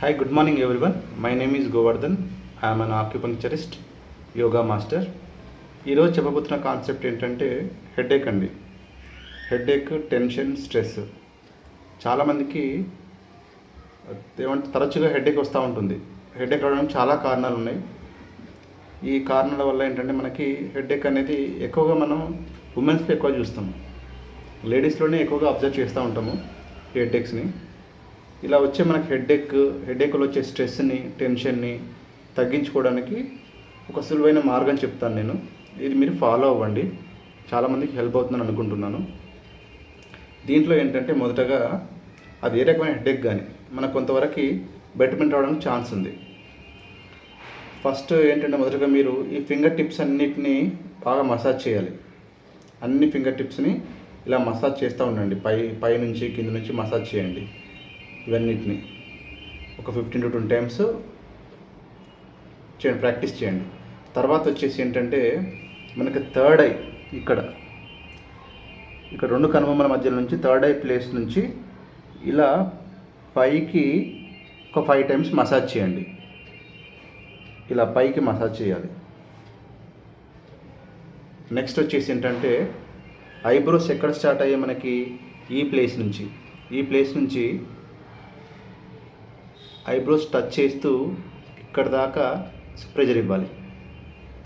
Hi, good morning everyone. My name is Govardhan. I am an acupuncturist, yoga master ఈరోజు చెప్పబోతున్న concept ఏంటంటే headache అండి. Headache tension stress చాలామందికి ఏమంటే తరచుగా హెడేక్ వస్తూ ఉంటుంది. హెడేక్ రావడానికి చాలా కారణాలు ఉన్నాయి. ఈ కారణాల వల్ల ఏంటంటే మనకి హెడేక్ అనేది ఎక్కువగా మనం ఉమెన్స్లో ఎక్కువ చూస్తాము. లేడీస్లోనే ఎక్కువగా అబ్జర్వ్ చేస్తూ ఉంటాము హెడేక్స్ని ఇలా వచ్చే మనకి హెడేక్ హెడేక్లో వచ్చే స్ట్రెస్ని టెన్షన్ని తగ్గించుకోవడానికి ఒక సులువైన మార్గం చెప్తాను నేను. ఇది మీరు ఫాలో అవ్వండి. చాలామందికి హెల్ప్ అవుతుందని అనుకుంటున్నాను. దీంట్లో ఏంటంటే మొదటగా అది ఏ రకమైన హెడేక్ కానీ మనకు కొంతవరకు బెటర్మెంట్ అవడానికి ఛాన్స్ ఉంది. ఫస్ట్ ఏంటంటే మొదటగా మీరు ఈ ఫింగర్ టిప్స్ అన్నిటినీ బాగా మసాజ్ చేయాలి. అన్ని ఫింగర్ టిప్స్ని ఇలా మసాజ్ చేస్తూ ఉండండి. పై పై నుంచి కింద నుంచి మసాజ్ చేయండి. ఇవన్నిటిని. ఒక ఫిఫ్టీన్ టు ట్వంటీ టైమ్స్ చేయండి ప్రాక్టీస్ చేయండి. తర్వాత వచ్చేసి ఏంటంటే మనకి థర్డ్ ఐ ఇక్కడ. ఇక్కడ రెండు కనుబొమ్మల మధ్య నుంచి థర్డ్ ఐ ప్లేస్ నుంచి ఇలా పైకి ఒక ఫైవ్ టైమ్స్ మసాజ్ చేయండి. ఇలా పైకి మసాజ్ చేయాలి. నెక్స్ట్ వచ్చేసి ఏంటంటే ఐబ్రోస్ ఎక్కడ స్టార్ట్ అయ్యాయి మనకి? ఈ ప్లేస్ నుంచి. ఈ ప్లేస్ నుంచి ఐబ్రోస్ టచ్ చేస్తూ ఇక్కడ దాకా ప్రెజర్ ఇవ్వాలి.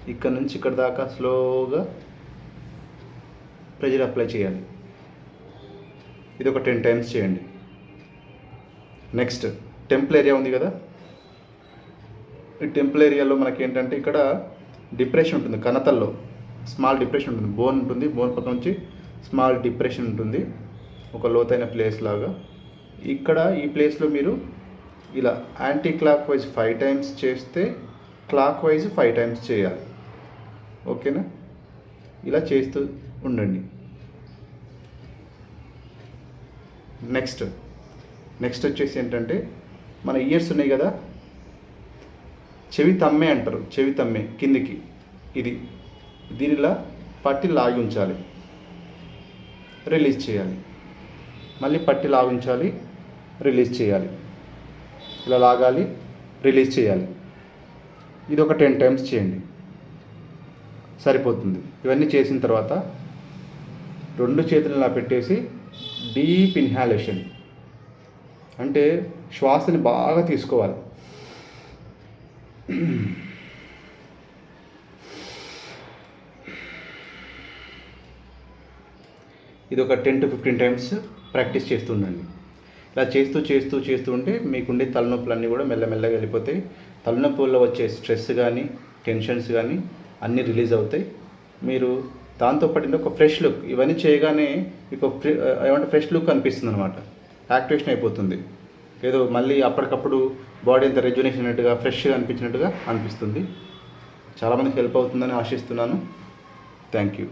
ఇక్కడ నుంచి ఇక్కడ దాకా స్లోగా ప్రెజర్ అప్లై చేయాలి. ఇది ఒక టెన్ టైమ్స్ చేయండి. నెక్స్ట్ టెంపుల్ ఏరియా ఉంది కదా? ఈ టెంపుల్ ఏరియాలో మనకి ఏంటంటే ఇక్కడ డిప్రెషన్ ఉంటుంది కనతల్లో స్మాల్ డిప్రెషన్ ఉంటుంది. బోన్ ఉంటుంది. బోన్ పక్క నుంచి స్మాల్ డిప్రెషన్ ఉంటుంది. ఒక లోతైన ప్లేస్ లాగా. ఇక్కడ ఈ ప్లేస్లో మీరు ఇలా anti clock wise five times చేస్తే క్లాక్ వైజ్ ఫైవ్ టైమ్స్ చేయాలి. ఓకేనా? ఇలా చేస్తూ ఉండండి. నెక్స్ట్ నెక్స్ట్ వచ్చేసి ఏంటంటే మన ఇయర్స్ ఉన్నాయి కదా? చెవి తమ్మే అంటారు. చెవి తమ్మే కిందికి. ఇది. దీనిలా పట్టి లాగి ఉంచాలి. రిలీజ్ చేయాలి. మళ్ళీ పట్టి లాగించాలి రిలీజ్ చేయాలి. ఇలా లాగాలి రిలీజ్ చేయాలి. ఇది ఒక టెన్ టైమ్స్ చేయండి. సరిపోతుంది. ఇవన్నీ చేసిన తర్వాత రెండు చేతులు ఇలా పెట్టేసి డీప్ ఇన్హాలేషన్. అంటే శ్వాసని బాగా తీసుకోవాలి. ఇది ఒక ten to fifteen times practice చేస్తుండండి. ఇలా చేస్తూ చేస్తూ చేస్తూ ఉంటే మీకుండే తలనొప్పులన్నీ కూడా మెల్లమెల్లగా వెళ్ళిపోతాయి. తలనొప్పి వల్ల వచ్చే స్ట్రెస్ కానీ టెన్షన్స్ కానీ అన్నీ రిలీజ్ అవుతాయి. మీరు దాంతోపాటు ఒక ఫ్రెష్ లుక్ ఇవన్నీ చేయగానే మీకు ఫ్రె- ఏమంటే ఫ్రెష్ లుక్ అనిపిస్తుంది అనమాట యాక్టివేషన్ అయిపోతుంది. ఏదో మళ్ళీ అప్పటికప్పుడు బాడీ అంతా రెజ్యునేషన్ అయినట్టుగా ఫ్రెష్గా అనిపించినట్టుగా అనిపిస్తుంది. చాలామందికి హెల్ప్ అవుతుందని ఆశిస్తున్నాను. Thank you.